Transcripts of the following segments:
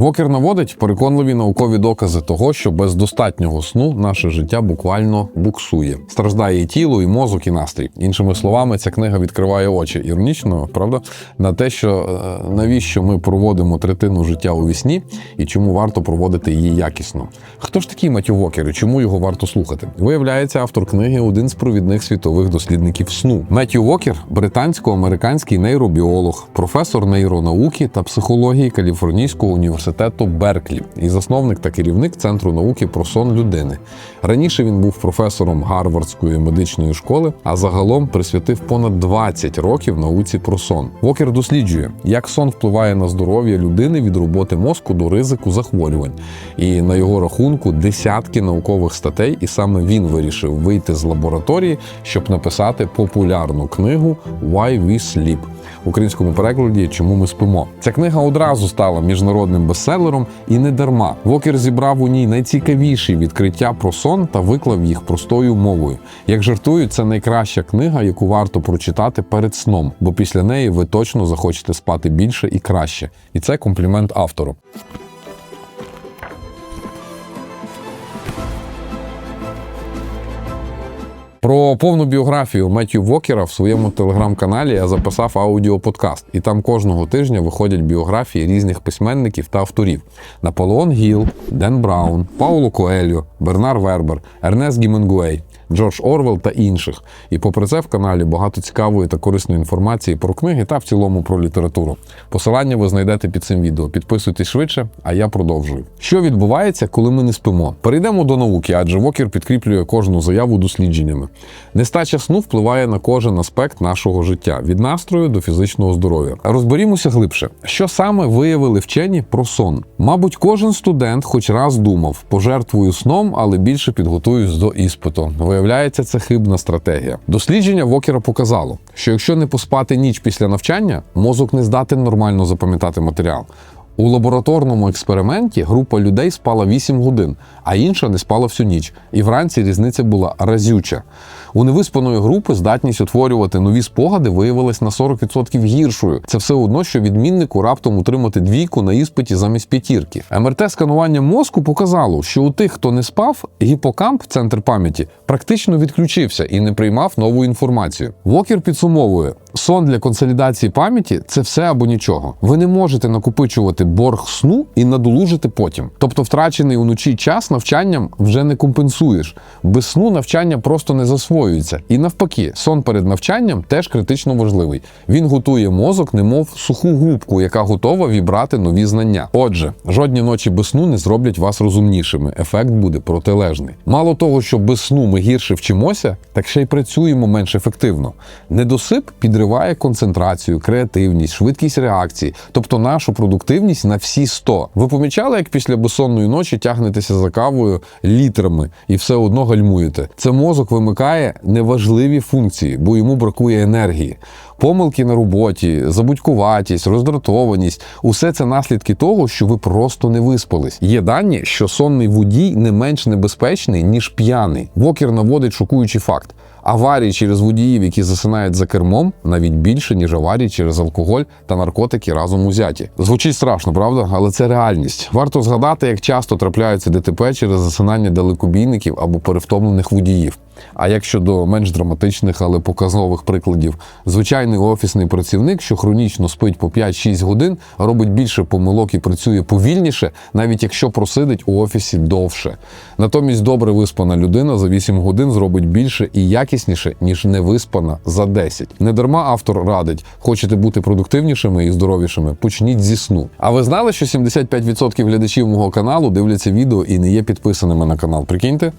Вокер наводить переконливі наукові докази того, що без достатнього сну наше життя буквально буксує. Страждає і тіло, і мозок, і настрій. Іншими словами, ця книга відкриває очі іронічно, правда, на те, що е, навіщо ми проводимо третину життя у вісні і чому варто проводити її якісно. Хто ж такий Матю Вокер і чому його варто слухати? Виявляється, автор книги один з провідних світових дослідників сну. Меттью Вокер британсько-американський нейробіолог, професор нейронауки та психології Каліфорнійського університету Берклі і засновник та керівник Центру науки про сон людини. Раніше він був професором Гарвардської медичної школи, а загалом присвятив понад 20 років науці про сон. Вокер досліджує, як сон впливає на здоров'я людини від роботи мозку до ризику захворювань. І на його рахунку десятки наукових статей, і саме він вирішив вийти з лабораторії, щоб написати популярну книгу Why We Sleep українському перекладі Чому ми спимо. Ця книга одразу стала міжнародним бестселером і не дарма. Вокер зібрав у ній найцікавіші відкриття про сон та виклав їх простою мовою. Як жартують, це найкраща книга, яку варто прочитати перед сном, бо після неї ви точно захочете спати більше і краще. І це комплімент автору. Про повну біографію Меттью Вокера в своєму телеграм-каналі я записав аудіоподкаст, і там кожного тижня виходять біографії різних письменників та авторів: Наполеон Гіл, Ден Браун, Пауло Коельо, Бернар Вербер, Ернест Гіменгуей. Джордж Орвел та інших. І попри це в каналі багато цікавої та корисної інформації про книги та в цілому про літературу. Посилання ви знайдете під цим відео. Підписуйтесь швидше, а я продовжую. Що відбувається, коли ми не спимо? Перейдемо до науки, адже Вокер підкріплює кожну заяву дослідженнями. Нестача сну впливає на кожен аспект нашого життя від настрою до фізичного здоров'я. Розберімося глибше, що саме виявили вчені про сон. Мабуть, кожен студент хоч раз думав, пожертвую сном, але більше підготуюсь до іспиту. Виявляється, це хибна стратегія. Дослідження Вокера показало, що якщо не поспати ніч після навчання, мозок не здатен нормально запам'ятати матеріал. У лабораторному експерименті група людей спала 8 годин, а інша не спала всю ніч. І вранці різниця була разюча. У невиспаної групи здатність утворювати нові спогади виявилась на 40% гіршою. Це все одно, що відміннику раптом утримати двійку на іспиті замість п'ятірки. МРТ-сканування мозку показало, що у тих, хто не спав, гіпокамп, центр пам'яті, практично відключився і не приймав нову інформацію. Вокер підсумовує: сон для консолідації пам'яті це все або нічого. Ви не можете накопичувати борг сну і надолужити потім. Тобто, втрачений уночі час навчанням вже не компенсуєш. Без сну навчання просто не засвоюється. І навпаки, сон перед навчанням теж критично важливий. Він готує мозок, немов суху губку, яка готова вібрати нові знання. Отже, жодні ночі без сну не зроблять вас розумнішими. Ефект буде протилежний. Мало того, що без сну ми гірше вчимося, так ще й працюємо менш ефективно. Недосип підриває концентрацію, креативність, швидкість реакції, тобто нашу продуктивність на всі 100. Ви помічали, як після безсонної ночі тягнетеся за кавою літрами і все одно гальмуєте. Це мозок вимикає неважливі функції, бо йому бракує енергії. Помилки на роботі, забудькуватість, роздратованість усе це наслідки того, що ви просто не виспались. Є дані, що сонний водій не менш небезпечний, ніж п'яний. Вокер наводить шокуючий факт. Аварії через водіїв, які засинають за кермом, навіть більше, ніж аварії через алкоголь та наркотики разом узяті. Звучить страшно, правда? Але це реальність. Варто згадати, як часто трапляються ДТП через засинання далекобійників або перевтомлених водіїв. А як щодо менш драматичних, але показових прикладів, звичайний офісний працівник, що хронічно спить по 5-6 годин, робить більше помилок і працює повільніше, навіть якщо просидить у офісі довше. Натомість добре виспана людина за 8 годин зробить більше і якісніше, ніж невиспана за 10. Недарма автор радить, хочете бути продуктивнішими і здоровішими, почніть зі сну. А ви знали, що 75% глядачів мого каналу дивляться відео і не є підписаними на канал? Прикиньте?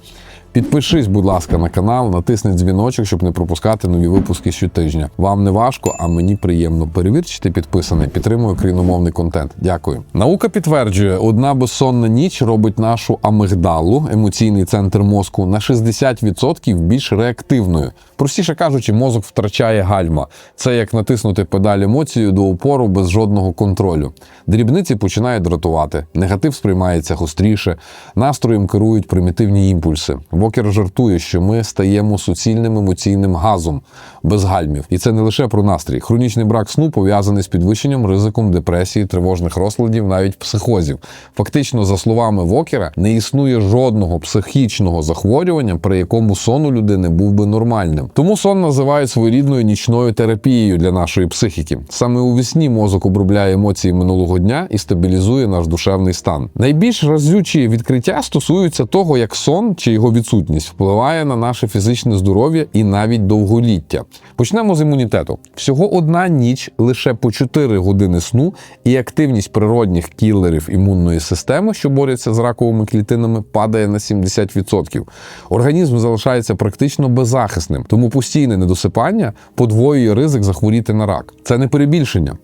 Підпишись, будь ласка, на канал, натисни дзвіночок, щоб не пропускати нові випуски щотижня. Вам не важко, а мені приємно. Перевір, чи ти підписаний, підтримую україномовний контент. Дякую. Наука підтверджує, одна безсонна ніч робить нашу амигдалу, емоційний центр мозку, на 60% більш реактивною. Простіше кажучи, мозок втрачає гальма. Це як натиснути педаль емоцію до упору без жодного контролю. Дрібниці починають дратувати, негатив сприймається гостріше, настроєм керують примітивні імпульси. Вокер жартує, що ми стаємо суцільним емоційним газом без гальмів. І це не лише про настрій. Хронічний брак сну пов'язаний з підвищенням ризиком депресії, тривожних розладів, навіть психозів. Фактично, за словами Вокера, не існує жодного психічного захворювання, при якому сон у людини був би нормальним. Тому сон називають своєрідною нічною терапією для нашої психіки. Саме у вісні мозок обробляє емоції минулого дня і стабілізує наш душевний стан. Найбільш разючі відкриття стосуються того, як сон чи його відсутність впливає на наше фізичне здоров'я і навіть довголіття. Почнемо з імунітету. Всього одна ніч лише по 4 години сну, і активність природних кілерів імунної системи, що борються з раковими клітинами, падає на 70%. Організм залишається практично беззахисним, тому постійне недосипання подвоює ризик захворіти на рак. Це не перебільшення.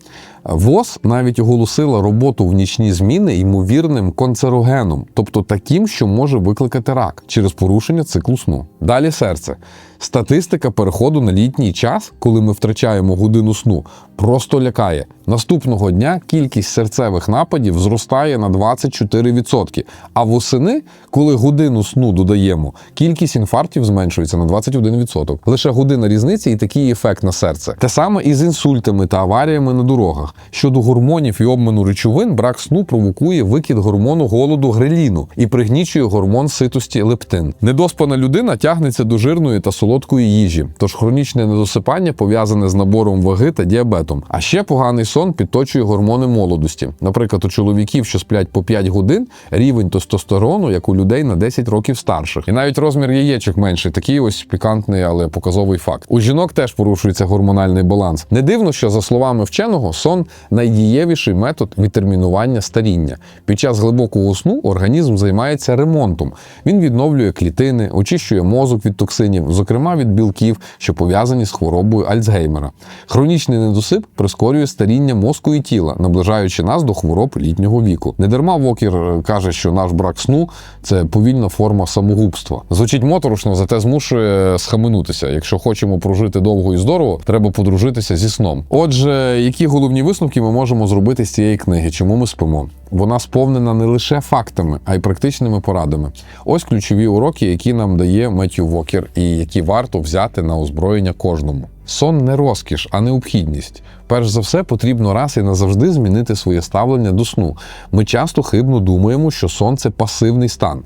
ВОЗ навіть оголосила роботу в нічні зміни ймовірним канцерогеном, тобто таким, що може викликати рак через порушення циклу сну. Далі серце. Статистика переходу на літній час, коли ми втрачаємо годину сну, просто лякає. Наступного дня кількість серцевих нападів зростає на 24%. А восени, коли годину сну додаємо, кількість інфарктів зменшується на 21%. Лише година різниці і такий ефект на серце. Те саме і з інсультами та аваріями на дорогах. Щодо гормонів і обміну речовин, брак сну провокує викид гормону голоду греліну і пригнічує гормон ситості лептин. Недоспана людина тягнеться до жирної та солодкої їжі, тож хронічне недосипання пов'язане з набором ваги та діабетом. А ще поганий сон підточує гормони молодості. Наприклад, у чоловіків, що сплять по 5 годин, рівень тестостерону, як у людей на 10 років старших. І навіть розмір яєчок менший. Такий ось пікантний, але показовий факт. У жінок теж порушується гормональний баланс. Не дивно, що за словами вченого, сон найдієвіший метод відтермінування старіння. Під час глибокого сну організм займається ремонтом. Він відновлює клітини, очищує мозок від токсинів, зокрема від білків, що пов'язані з хворобою Альцгеймера. Хронічний недосип прискорює старіння мозку і тіла, наближаючи нас до хвороб літнього віку. Недарма Вокер е, каже, що наш брак сну це повільна форма самогубства. Звучить моторошно, зате змушує схаменутися. Якщо хочемо прожити довго і здорово, треба подружитися зі сном. Отже, які головні висновки ми можемо зробити з цієї книги? Чому ми спимо? Вона сповнена не лише фактами, а й практичними порадами. Ось ключові уроки, які нам дає Меттю Вокер, і які варто взяти на озброєння кожному. Сон не розкіш, а необхідність. Перш за все, потрібно раз і назавжди змінити своє ставлення до сну. Ми часто хибно думаємо, що сон це пасивний стан,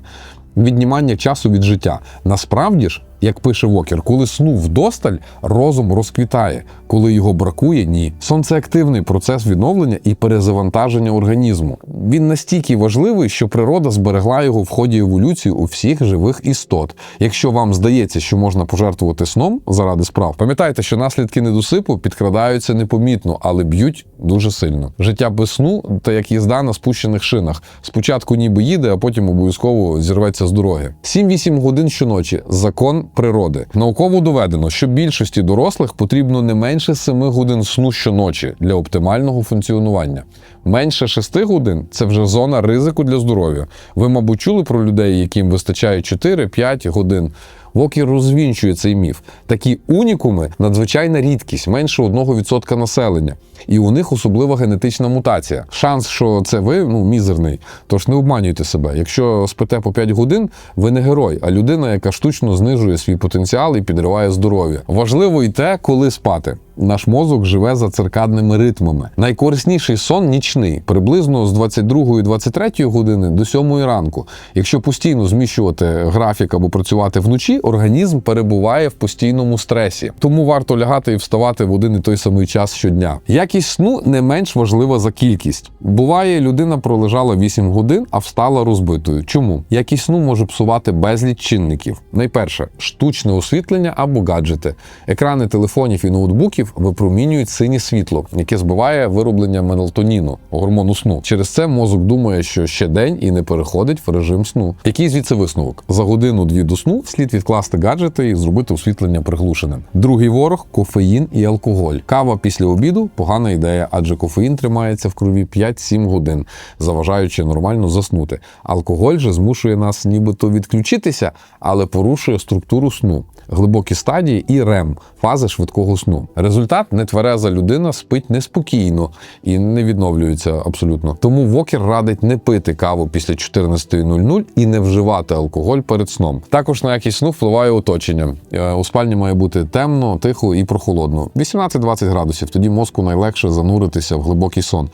віднімання часу від життя. Насправді ж, як пише Вокер, коли сну вдосталь, розум розквітає, коли його бракує, ні. Сон це активний процес відновлення і перезавантаження організму. Він настільки важливий, що природа зберегла його в ході еволюції у всіх живих істот. Якщо вам здається, що можна пожертвувати сном заради справ, пам'ятайте, що наслідки недосипу підкрадаються непомітно, але б'ють дуже сильно. Життя без сну та як їзда на спущених шинах. Спочатку ніби їде, а потім обов'язково зірветься з дороги. 7-8 годин щоночі закон природи. Науково доведено, що більшості дорослих потрібно не менше 7 годин сну щоночі для оптимального функціонування. Менше 6 годин це вже зона ризику для здоров'я. Ви, мабуть, чули про людей, яким вистачає 4-5 годин. Вокер розвінчує цей міф. Такі унікуми надзвичайна рідкість, менше 1% населення. І у них особлива генетична мутація. Шанс, що це ви, ну мізерний. Тож не обманюйте себе. Якщо спите по 5 годин, ви не герой, а людина, яка штучно знижує свій потенціал і підриває здоров'я. Важливо й те, коли спати. Наш мозок живе за циркадними ритмами. Найкорисніший сон нічний, приблизно з 22-23 години до 7 ранку. Якщо постійно зміщувати графік або працювати вночі, організм перебуває в постійному стресі. Тому варто лягати і вставати в один і той самий час щодня. Якість сну не менш важлива за кількість. Буває, людина пролежала 8 годин, а встала розбитою. Чому? Якість сну може псувати безліч чинників. Найперше штучне освітлення або гаджети. Екрани телефонів і ноутбуків випромінюють синє світло, яке збиває вироблення мелатоніну, гормону сну. Через це мозок думає, що ще день і не переходить в режим сну. Який звідси висновок? За годину-дві до сну слід відкласти гаджети і зробити освітлення приглушеним. Другий ворог кофеїн і алкоголь. Кава після обіду погано погана ідея, адже кофеїн тримається в крові 5-7 годин, заважаючи нормально заснути. Алкоголь же змушує нас нібито відключитися, але порушує структуру сну. Глибокі стадії і РЕМ фази швидкого сну. Результат нетвереза людина спить неспокійно і не відновлюється абсолютно. Тому Вокер радить не пити каву після 14.00 і не вживати алкоголь перед сном. Також на якість сну впливає оточення. Е, У спальні має бути темно, тихо і прохолодно. 18-20 градусів. Тоді мозку найлегше зануритися в глибокий сон.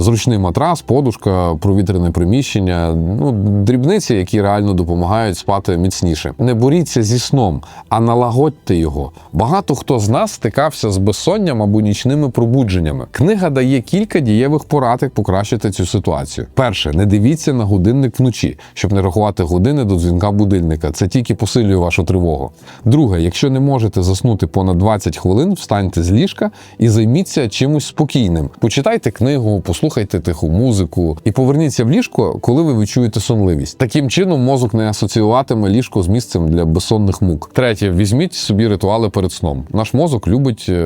Зручний матрас, подушка, провітрене приміщення, ну дрібниці, які реально допомагають спати міцніше. Не боріться зі сном, а налагодьте його. Багато хто з нас стикався з безсонням або нічними пробудженнями. Книга дає кілька дієвих порад, як покращити цю ситуацію. Перше, не дивіться на годинник вночі, щоб не рахувати години до дзвінка будильника. Це тільки посилює вашу тривогу. Друге, якщо не можете заснути понад 20 хвилин, встаньте з ліжка і займіться чимось спокійним. Почитайте книгу, послухайте тиху музику і поверніться в ліжко, коли ви відчуєте сонливість. Таким чином мозок не асоціюватиме ліжко з місцем для безсонних мук. Третє, візьміть собі ритуали перед сном. Наш мозок любить е,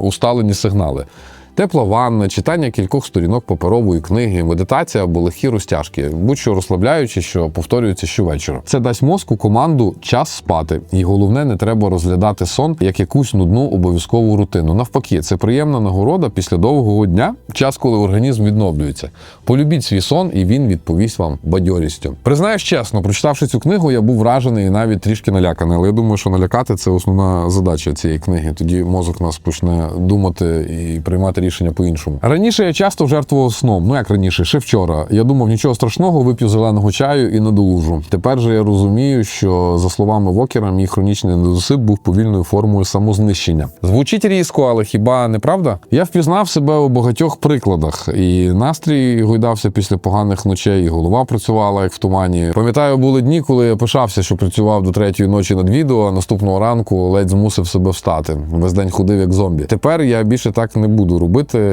усталені сигнали. Тепла ванна, читання кількох сторінок паперової книги, медитація або легкі розтяжки, будь-що розслабляючи, що повторюється щовечора. Це дасть мозку команду час спати, і головне, не треба розглядати сон як якусь нудну обов'язкову рутину. Навпаки, це приємна нагорода після довгого дня, час, коли організм відновлюється. Полюбіть свій сон, і він відповість вам бадьорістю. Признаюсь чесно, прочитавши цю книгу, я був вражений і навіть трішки наляканий. Але я думаю, що налякати це основна задача цієї книги. Тоді мозок нас почне думати і приймати рішення по-іншому. Раніше я часто жертвував сном. Ну як раніше, ще вчора. Я думав, нічого страшного, вип'ю зеленого чаю і надолужу. Тепер же я розумію, що за словами Вокера, мій хронічний недосип був повільною формою самознищення. Звучить різко, але хіба не правда? Я впізнав себе у багатьох прикладах, і настрій гойдався після поганих ночей, і голова працювала як в тумані. Пам'ятаю, були дні, коли я пишався, що працював до третьої ночі над відео, а наступного ранку ледь змусив себе встати. Весь день ходив як зомбі. Тепер я більше так не буду робити.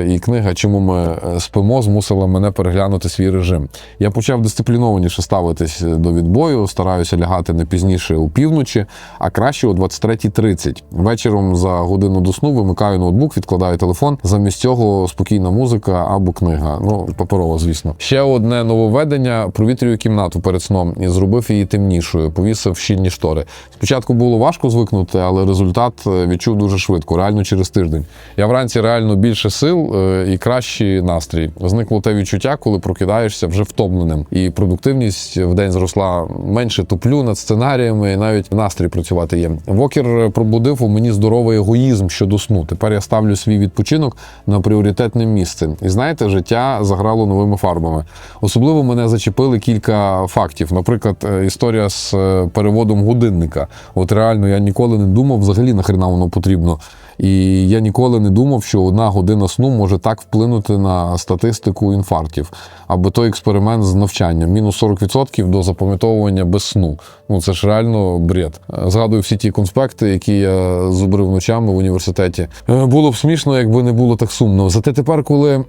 І книга, чому ми е, спимо, змусила мене переглянути свій режим. Я почав дисциплінованіше ставитись до відбою, стараюся лягати не пізніше у півночі, а краще о 23.30. Вечором за годину до сну вимикаю ноутбук, відкладаю телефон. Замість цього спокійна музика або книга. Ну, паперова, звісно. Ще одне нововведення: провітрюю кімнату перед сном і зробив її темнішою, повісив щільні штори. Спочатку було важко звикнути, але результат е, відчув дуже швидко, реально через тиждень. Я вранці реально більше сил е, і кращий настрій. Зникло те відчуття, коли прокидаєшся вже втомленим. І продуктивність в день зросла менше туплю над сценаріями, і навіть настрій працювати є. Вокер пробудив у мені здоровий егоїзм щодо сну. Тепер я ставлю свій відпочинок на пріоритетне місце. І знаєте, життя заграло новими фарбами. Особливо мене зачепили кілька фактів. Наприклад, е, історія з е, переводом годинника. От реально я ніколи не думав, взагалі нахрена воно потрібно. І я ніколи не думав, що одна година сну може так вплинути на статистику інфарктів. Або той експеримент з навчанням. Мінус 40% до запам'ятовування без сну. Ну це ж реально бред. Згадую всі ті конспекти, які я зубрив ночами в університеті. Е, Було б смішно, якби не було так сумно. Зате тепер, коли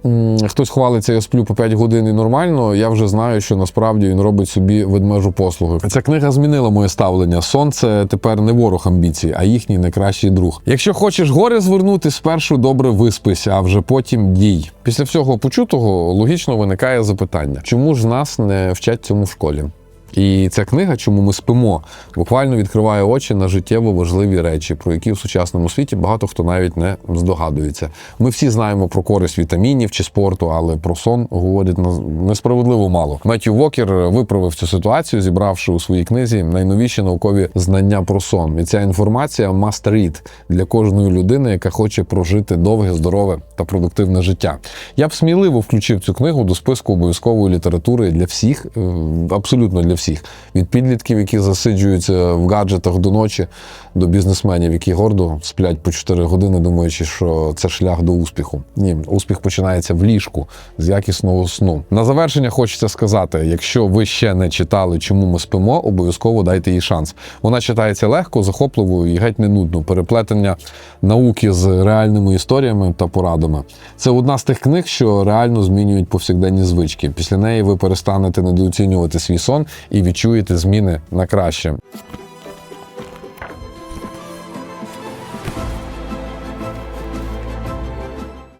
хтось хвалиться, я сплю по 5 годин і нормально, я вже знаю, що насправді він робить собі ведмежу послуги. Ця книга змінила моє ставлення. Сон це тепер не ворог амбіцій, а їхній найкращий друг. Якщо хочеш горе звернути, спершу добре виспись, а вже потім дій. Після всього почутого логічно виникає запитання: чому ж нас не вчать цьому в школі? І ця книга, чому ми спимо, буквально відкриває очі на життєво важливі речі, про які в сучасному світі багато хто навіть не здогадується. Ми всі знаємо про користь вітамінів чи спорту, але про сон говорять несправедливо мало. Меттю Вокер виправив цю ситуацію, зібравши у своїй книзі найновіші наукові знання про сон. І ця інформація must read для кожної людини, яка хоче прожити довге, здорове та продуктивне життя. Я б сміливо включив цю книгу до списку обов'язкової літератури для всіх, е, абсолютно для всіх. Від підлітків, які засиджуються в гаджетах до ночі, до бізнесменів, які гордо сплять по 4 години, думаючи, що це шлях до успіху. Ні, успіх починається в ліжку з якісного сну. На завершення хочеться сказати: якщо ви ще не читали, чому ми спимо, обов'язково дайте їй шанс. Вона читається легко, захопливо і геть не нудно. Переплетення науки з реальними історіями та порадами. Це одна з тих книг, що реально змінюють повсякденні звички. Після неї ви перестанете недооцінювати свій сон і відчуєте зміни на краще.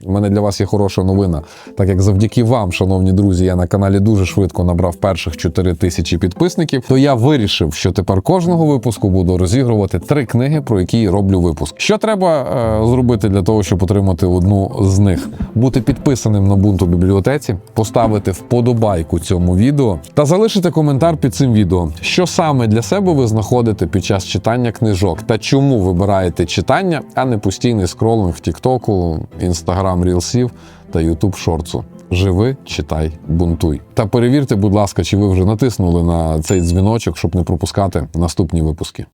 У мене для вас є хороша новина. Так як завдяки вам, шановні друзі, я на каналі дуже швидко набрав перших 4 тисячі підписників, то я вирішив, що тепер кожного випуску буду розігрувати три книги, про які роблю випуск. Що треба е, зробити для того, щоб отримати одну з них? Бути підписаним на бунту бібліотеці, поставити вподобайку цьому відео та залишити коментар під цим відео, що саме для себе ви знаходите під час читання книжок та чому вибираєте читання, а не постійний скролинг в Тіктоку, Інстаграм Рілсів та Ютуб Шорцу. Живи, читай, бунтуй. Та перевірте, будь ласка, чи ви вже натиснули на цей дзвіночок, щоб не пропускати наступні випуски.